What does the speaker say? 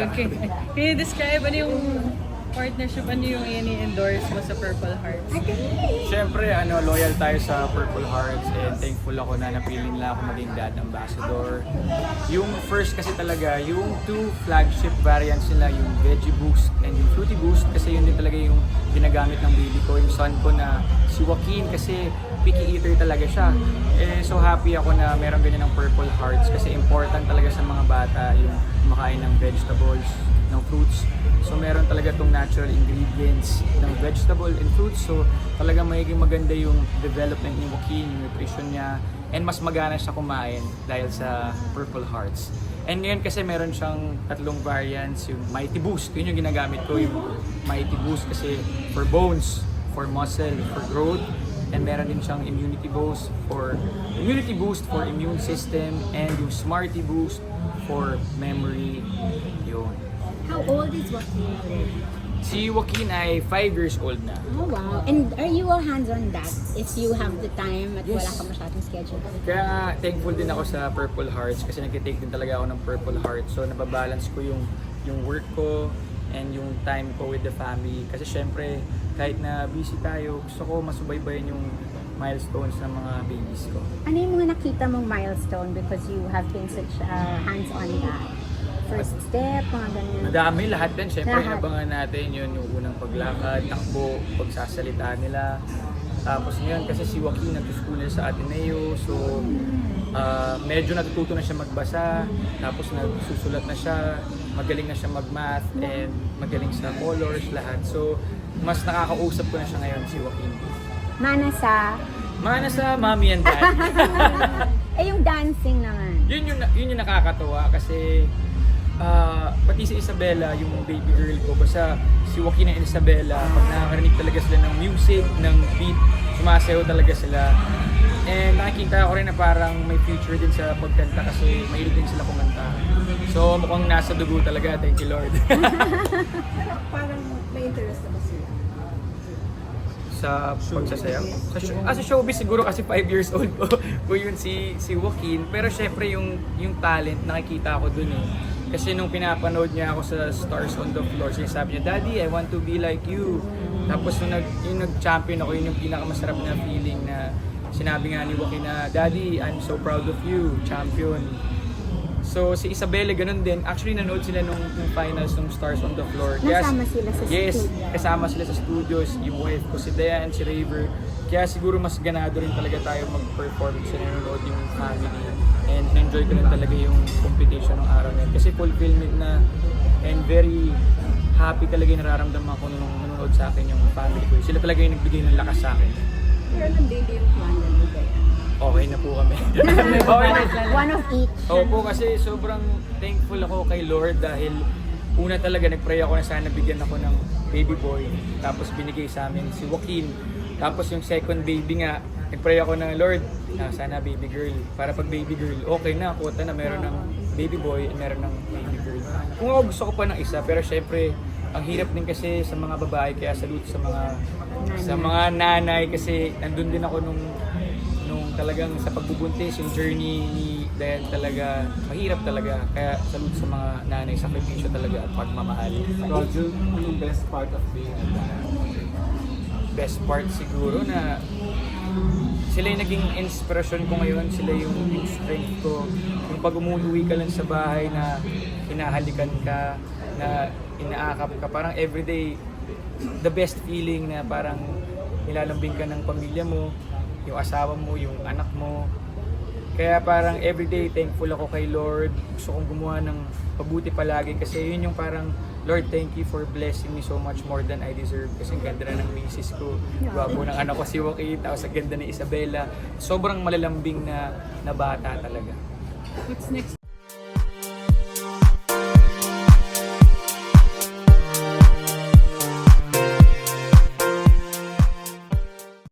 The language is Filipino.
Okay. Can you describe ano yung partnership, ano yung ini-endorse mo sa Purple Hearts? Siyempre, ano, loyal tayo sa Purple Hearts and thankful ako na napili nila ako maging dad ambassador. Yung first kasi talaga, yung two flagship variants nila, yung Veggie Boost and yung Fruity Boost, kasi yun din talaga yung ginagamit ng baby ko, yung son ko na si Joaquin kasi picky eater talaga siya. Eh, so happy ako na meron ganyan ng Purple Hearts kasi important talaga sa mga bata yung makain ng vegetables, ng fruits. So meron talaga tong natural ingredients ng vegetable and fruits. So talaga magiging maganda yung development ni Joaquin, yung nutrition niya, and mas magana siya kumain dahil sa Purple Hearts. And ngayon kasi meron siyang tatlong variants, yung Mighty Boost. Yun yung ginagamit ko, yung Mighty Boost kasi for bones, for muscle, for growth. And meron din siyang immunity boost for immunity boost for immune system and yung Smarty Boost for memory. Yun. How old is Joaquin already? Si Joaquin ay 5 years old na. Oh, wow. And are you all hands on that if you have the time at Yes. wala ka masyadong schedule? Kaya nga, thankful din ako sa Purple Hearts kasi nag-take din talaga ako ng Purple Hearts. So nababalance ko yung, yung work ko and yung time ko with the family. Kasi syempre, kahit na busy tayo, gusto ko masubaybayan yung milestones ng mga babies ko. Ano yung mga nakita mong milestone because you have been such uh, hands-on dad? First step, mga ganyan. Madami lahat din. Siyempre, Lahat. inabangan natin yun yung unang paglakad, takbo, pagsasalita nila. Tapos ngayon, kasi si Joaquin nag-school na sa Ateneo, so ah, medyo natututo na siya magbasa, tapos nagsusulat na siya, magaling na siya mag-math, and magaling sa colors, lahat. So, mas nakakausap ko na siya ngayon, si Joaquin. Mana sa... Mana sa mommy and dad. eh, yung dancing naman. yun yung yun yung nakakatawa kasi ah, pati si Isabella, yung baby girl ko, basta si Joaquin and Isabella, pag nakakarinig talaga sila ng music, ng beat, sumasayaw talaga sila. And nakikita ko rin na parang may future din sa pagkanta kasi mahilig din sila kumanta. So mukhang nasa dugo talaga, thank you Lord. parang may interest na ba sila? sa pagsasayaw. Sa, show, ah, sa showbiz siguro kasi 5 years old po, po yun si, si Joaquin. Pero syempre yung, yung talent nakikita ko dun eh. Kasi nung pinapanood niya ako sa Stars on the Floor, sinasabi niya, Daddy, I want to be like you. Tapos nung, nag, yung nag-champion ako, yun yung pinakamasarap na feeling na sinabi nga ni Joaquin na, Daddy, I'm so proud of you, champion. So si Isabella ganun din. Actually nanood sila nung, nung finals ng Stars on the Floor. Nasama sila sa yes, studio. kasama sila sa studios, yung wife ko, si Dayan, si Raver. Kaya siguro mas ganado rin talaga tayo mag-perform sa nanonood yung family. And enjoy ko rin talaga yung competition ng araw na yun. Kasi fulfillment na and very happy talaga yung nararamdaman ko nung nanonood sa akin yung family ko. Sila talaga yung nagbigay ng lakas sa akin. Pero nandito yung plan na. Okay na po kami. okay na. One of each. Opo, kasi sobrang thankful ako kay Lord dahil una talaga nagpray ako na sana bigyan ako ng baby boy. Tapos binigay sa amin si Joaquin. Tapos yung second baby nga, nagpray ako na Lord, na sana baby girl. Para pag baby girl, okay na, kuta na meron ng baby boy at meron ng baby girl. Kung ako gusto ko pa ng isa, pero syempre, ang hirap din kasi sa mga babae, kaya salute sa mga sa mga nanay kasi nandun din ako nung nung talagang sa pagbubuntis, yung journey ni Dayan talaga, mahirap talaga. Kaya salute sa mga nanay, sakripisyo talaga at pagmamahal. Roger, anong best part of being a dad? Best part siguro na sila yung naging inspirasyon ko ngayon, sila yung, yung strength ko. Yung pag umuwi ka lang sa bahay na hinahalikan ka, na inaakap ka, parang everyday, the best feeling na parang nilalambing ka ng pamilya mo, yung asawa mo, yung anak mo. Kaya parang everyday thankful ako kay Lord. Gusto kong gumawa ng pabuti palagi kasi yun yung parang Lord, thank you for blessing me so much more than I deserve. Kasi ang ganda na ng misis ko. Gwapo ng anak ko si Joaquin. Tapos ang ganda ni Isabella. Sobrang malalambing na, na bata talaga. What's next